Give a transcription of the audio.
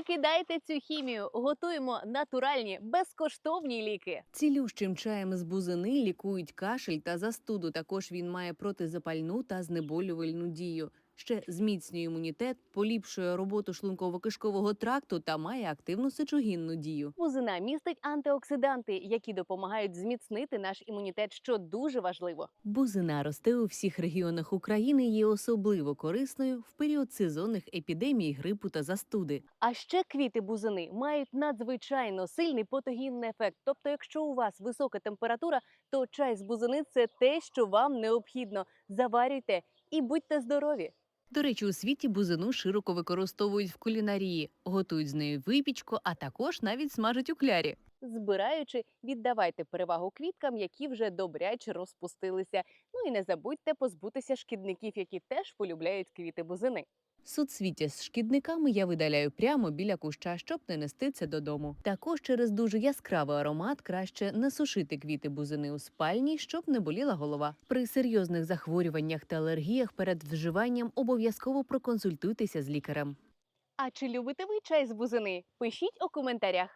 Викидайте цю хімію, готуємо натуральні безкоштовні ліки. Цілющим чаєм з бузини лікують кашель та застуду. Також він має протизапальну та знеболювальну дію. Ще зміцнює імунітет, поліпшує роботу шлунково-кишкового тракту та має активну сечогінну дію. Бузина містить антиоксиданти, які допомагають зміцнити наш імунітет, що дуже важливо. Бузина росте у всіх регіонах України і є особливо корисною в період сезонних епідемій грипу та застуди. А ще квіти бузини мають надзвичайно сильний потогінний ефект. Тобто, якщо у вас висока температура, то чай з бузини це те, що вам необхідно. Заварюйте і будьте здорові. До речі, у світі бузину широко використовують в кулінарії, готують з нею випічку, а також навіть смажать у клярі. Збираючи, віддавайте перевагу квіткам, які вже добряче розпустилися. Ну і не забудьте позбутися шкідників, які теж полюбляють квіти бузини. Суцвіття з шкідниками я видаляю прямо біля куща, щоб не нести це додому. Також через дуже яскравий аромат краще не сушити квіти бузини у спальні, щоб не боліла голова. При серйозних захворюваннях та алергіях перед вживанням обов'язково проконсультуйтеся з лікарем. А чи любите ви чай з бузини? Пишіть у коментарях.